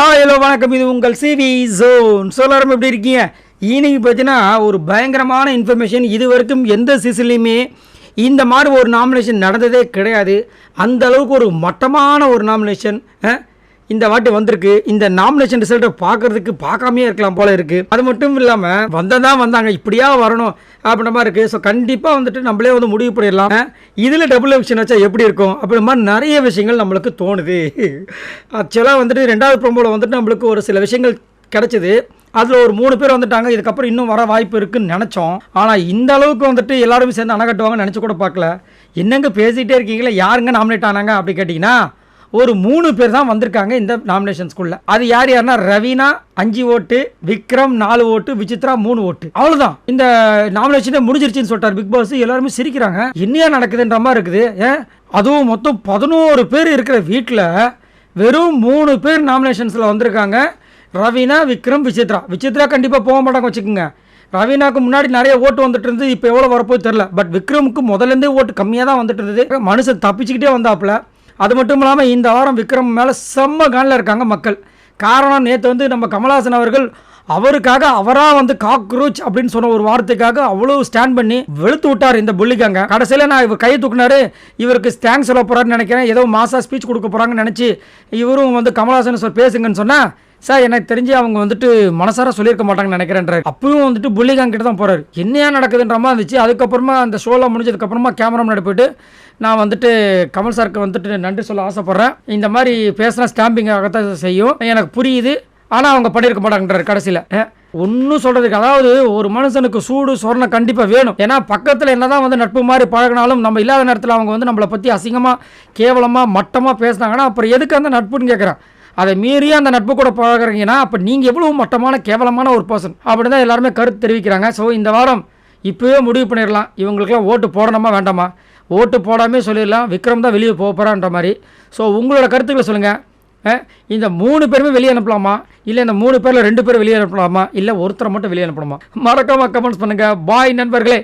Hi hello வணக்கம். இது உங்கள் சிவி ஜோன் சோலாரம் எப்படி இருக்கீங்க? இன்னைக்கு பார்த்தீங்கன்னா ஒரு பயங்கரமான இன்ஃபர்மேஷன் இது வரைக்கும் எந்த சீசன்லையுமே இந்த மாதிரி ஒரு நாமினேஷன் நடந்ததே கிடையாது. அந்த அளவுக்கு ஒரு மட்டமான ஒரு நாமினேஷன் இந்த வாட்டி வந்திருக்கு. இந்த நாமினேஷன் ரிசல்ட்டை பார்க்கறதுக்கு பார்க்காமே இருக்கலாம் போல இருக்குது அது மட்டும் இல்லாமல் வந்ததான் வந்தாங்க இப்படியா வரணும் அப்படின்ற மாதிரி இருக்குது ஸோ கண்டிப்பாக வந்துட்டு நம்மளே வந்து முடிவு பண்ணிடலாம். இதில் டபுள் எலெக்ஷன் வச்சா எப்படி இருக்கும்? அப்படி மாதிரி நிறைய விஷயங்கள் நம்மளுக்கு தோணுது. ஆக்சுவலாக வந்துட்டு ரெண்டாவது ப்ரோமோவில் வந்துட்டு நம்மளுக்கு ஒரு சில விஷயங்கள் கிடச்சிது. அதில் ஒரு மூணு பேர் வந்துட்டாங்க. இதுக்கப்புறம் இன்னும் வர வாய்ப்பு இருக்குன்னு நினச்சோம். ஆனால் இந்த அளவுக்கு வந்துட்டு எல்லாருமே சேர்ந்து அணை கட்டுவாங்கன்னு நினச்சி கூட பார்க்கல. என்னங்க பேசிகிட்டே இருக்கீங்களா? யாருங்க நாமினேட் ஆனாங்க? அப்படி கேட்டிங்கன்னா ஒரு மூணு பேர் தான் வந்திருக்காங்க இந்த நாமினேஷன்ஸ்குள்ள அது யார் யாருன்னா ரவீனா அஞ்சு ஓட்டு விக்ரம் நாலு ஓட்டு விசித்ரா மூணு ஓட்டு. அவ்வளவுதான். இந்த நாமினேஷனே முடிஞ்சிருச்சுன்னு சொல்லிட்டார் பிக் பாஸ் எல்லாருமே சிரிக்கிறாங்க. என்னையா நடக்குதுன்ற மாதிரி இருக்குது. ஏன்? அதுவும் மொத்தம் பதினோரு பேர் இருக்கிற வீட்டில் வெறும் மூணு பேர் நாமினேஷன்ஸில் வந்திருக்காங்க. ரவீனா விக்ரம் விசித்ரா. விசித்ரா கண்டிப்பாக போக மாட்டாங்க வச்சுக்கோங்க. ரவீனாக்கு முன்னாடி நிறைய ஓட்டு வந்துட்டு இருந்தது. இப்போ எவ்வளோ வரப்போ தெரில பட் விக்ரமுக்கு முதலேருந்தே ஓட்டு கம்மியாக தான் வந்துட்டு இருந்தது. மனுஷன் தப்பிச்சுக்கிட்டே வந்தாப்புல. அது மட்டும் இல்லாமல் இந்த வாரம் விக்ரம் மேலே செம்ம கானில் இருக்காங்க மக்கள். காரணம் நேற்று வந்து நம்ம கமல்ஹாசன் அவர்கள் அவருக்காக அவராக வந்து காக்ரோச் அப்படின்னு சொன்ன ஒரு வார்த்தைக்காக அவ்வளோ ஸ்டாண்ட் பண்ணி வெளுத்து விட்டார் இந்த புள்ளிக்காங்க கடைசியில் நான் இவர் கையை தூக்குனாரு இவருக்கு தேங்க்ஸ் சொல்ல போகிறாருன்னு நினைக்கிறேன். ஏதோ மாசா ஸ்பீச் கொடுக்க போகிறாங்கன்னு நினச்சி இவரும் வந்து கமல்ஹாசன் சார் பேசுங்கன்னு சொன்னால் சார் எனக்கு தெரிஞ்சு அவங்க வந்துட்டு மனசார சொல்லியிருக்க மாட்டாங்கன்னு நினைக்கிறேன்றாரு. அப்பவும் வந்துட்டு புள்ளிகாங் கிட்ட தான் போறாரு. என்னையா நடக்குதுன்ற மாதிரி இருந்துச்சு. அதுக்கப்புறமா அந்த ஷோலாம் முடிஞ்சதுக்கப்புறமா கேமரா முன்னாடி போயிட்டு நான் வந்துட்டு கமல் சாருக்கு வந்துட்டு நன்றி சொல்ல ஆசைப்பட்றேன். இந்த மாதிரி பேசுனா ஸ்டாம்பிங் ஆகத்தான் செய்யும். எனக்கு புரியுது. ஆனால் அவங்க பண்ணியிருக்க மாட்டாங்கன்றாரு கடைசியில். ஒன்றும் சொல்கிறதுக்கு அதாவது ஒரு மனுஷனுக்கு சூடு சொரணை கண்டிப்பாக வேணும். ஏன்னா பக்கத்தில் என்ன தான் வந்து நட்பு மாதிரி பழகினாலும் நம்ம இல்லாத நேரத்தில் அவங்க வந்து நம்மளை பற்றி அசிங்கமாக கேவலமாக மட்டமாக பேசினாங்கன்னா அப்புறம் எதுக்கு அந்த நட்புன்னு கேட்குறேன் அதை மீறி அந்த நட்பு கூட பழகிறீங்கன்னா அப்போ நீங்கள் எவ்வளோ மட்டமான கேவலமான ஒரு பர்சன் அப்படி தான் எல்லாருமே கருத்து தெரிவிக்கிறாங்க. ஸோ இந்த வாரம் இப்போவே முடிவு பண்ணிடலாம். இவங்களுக்குலாம் ஓட்டு போடணுமா வேண்டாமா? ஓட்டு போடாமே சொல்லிடலாம். விக்ரம் தான் வெளியே போக போகிறான்ற மாதிரி. ஸோ உங்களோட கருத்துக்களை சொல்லுங்கள் இந்த மூணு பேருமே வெளியே அனுப்பலாமா? இல்லை இந்த மூணு பேரில் ரெண்டு பேர் வெளியே அனுப்பலாமா? இல்லை ஒருத்தரை மட்டும் வெளியே அனுப்பலாமா மறக்காம கமெண்ட்ஸ் பண்ணுங்கள் பாய் நண்பர்களே.